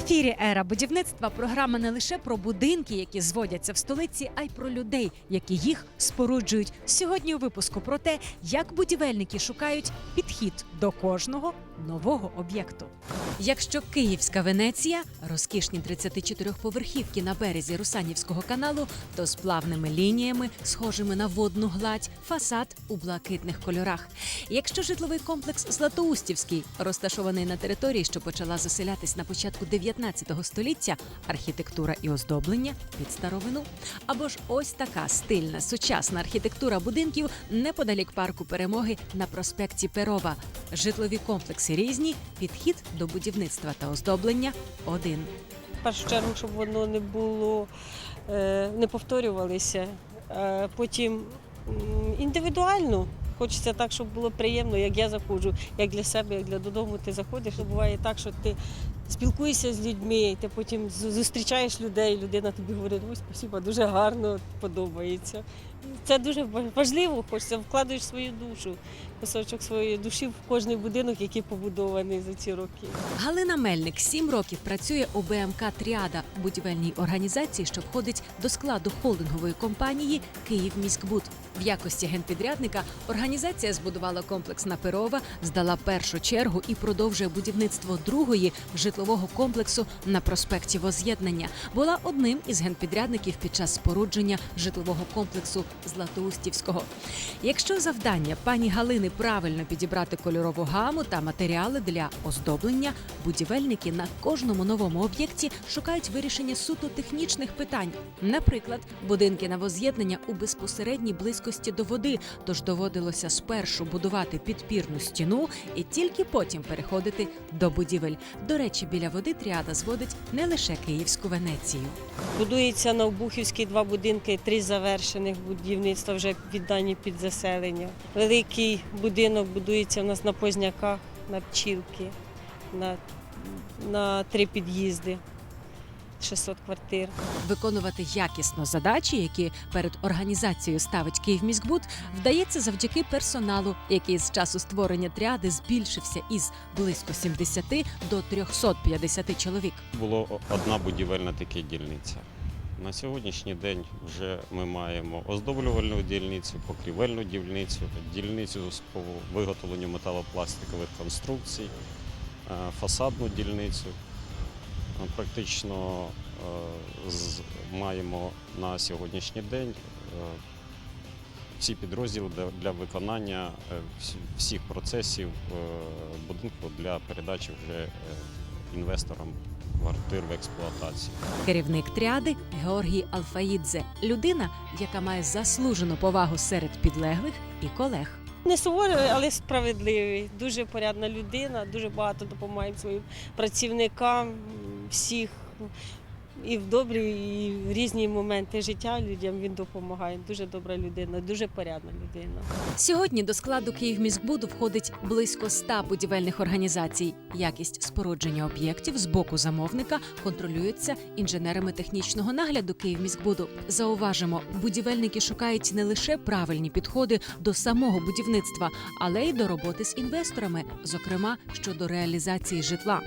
ефірі Ера будівництва програма не лише про будинки, які зводяться в столиці, а й про людей, які їх споруджують. Сьогодні у випуску про те, як будівельники шукають підхід до кожного нового об'єкту. Якщо Київська Венеція, розкішні 34-поверхівки на березі Русанівського каналу, то з плавними лініями, схожими на водну гладь, фасад у блакитних кольорах. Якщо житловий комплекс Златоустівський, розташований на території, що почала заселятись на початку 19 століття, архітектура і оздоблення під старовину, або ж ось така стильна сучасна архітектура будинків неподалік парку перемоги на проспекті Перова. Житлові комплекси різні, підхід до будівництва та оздоблення один. Першу чергу, щоб воно не було, е, не повторювалося. Е, Потім індивідуально. Хочеться так, щоб було приємно, як я заходжу, як для себе, як для додому ти заходиш. Буває так, що ти спілкуєшся з людьми, ти потім зустрічаєш людей, людина тобі говорить, ой, спасибо, дуже гарно, подобається. Це дуже ва- важливо, хочеться вкладаєш свою душу, кусочок своєї душі в кожний будинок, який побудований за ці роки. Галина Мельник сім років працює у БМК Тріада будівельній організації, що входить до складу холдингової компанії «Київміськбуд». В якості генпідрядника організація збудувала комплекс на Перова, здала першу чергу і продовжує будівництво другої житлового комплексу на проспекті Воз'єднання. Була одним із генпідрядників під час спорудження житлового комплексу Златоустівського. Якщо завдання пані Галини правильно підібрати кольорову гаму та матеріали для оздоблення, будівельники на кожному новому об'єкті шукають вирішення суто технічних питань. Наприклад, будинки на воз'єднання у безпосередній близькості до води, тож доводилося спершу будувати підпірну стіну і тільки потім переходити до будівель. До речі, біля води тріада зводить не лише Київську Венецію. Будується на Обухівській два будинки, три завершених будівництва вже віддані під заселення. Великий будинок будується у нас на Позняках, на Пчілки, на, на три під'їзди, 600 квартир. Виконувати якісно задачі, які перед організацією ставить Київміськбуд, вдається завдяки персоналу, який з часу створення тріади збільшився із близько 70 до 350 чоловік. Було одна будівельна така дільниця. На сьогоднішній день вже ми маємо оздоблювальну дільницю, покрівельну дільницю, дільницю з виготовленню металопластикових конструкцій, е, фасадну дільницю. Практично е, маємо на сьогоднішній день е, всі підрозділи для- виконання е, всіх процесів будинку для передачі вже інвесторам квартир в експлуатацію. Керівник тріади Георгій Алфаїдзе людина, яка має заслужену повагу серед підлеглих і колег. Не суворий, але справедливий. Дуже порядна людина, дуже багато допомагає своїм працівникам, всіх і в добрі, і в різні моменти життя людям він допомагає. Дуже добра людина, дуже порядна людина. Сьогодні до складу Київміськбуду входить близько ста будівельних організацій. Якість спорудження об'єктів з боку замовника контролюється інженерами технічного нагляду Київміськбуду. Зауважимо, будівельники шукають не лише правильні підходи до самого будівництва, але й до роботи з інвесторами, зокрема щодо реалізації житла.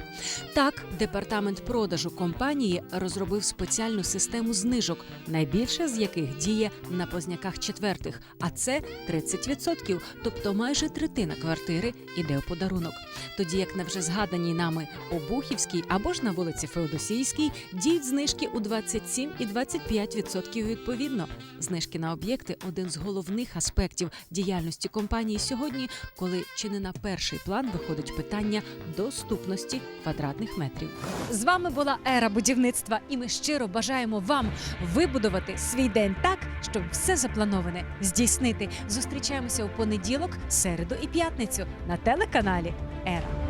Так, департамент продажу компанії розробив спеціальну систему знижок, найбільша з яких діє на позняках четвертих, а це 30%, тобто майже третина квартири іде у подарунок. Тоді як на вже згаданій нами Обухівській або ж на вулиці Феодосійській діють знижки у 27 і 25% відповідно. Знижки на об'єкти один з головних аспектів діяльності компанії сьогодні, коли чи не на перший план виходить питання доступності квадратних метрів. З вами була ера будівництва, і ми щиро бажаємо вам вибудувати свій день так, щоб все заплановане здійснити. Зустрічаємося у понеділок, середу і п'ятницю на телеканалі Ера.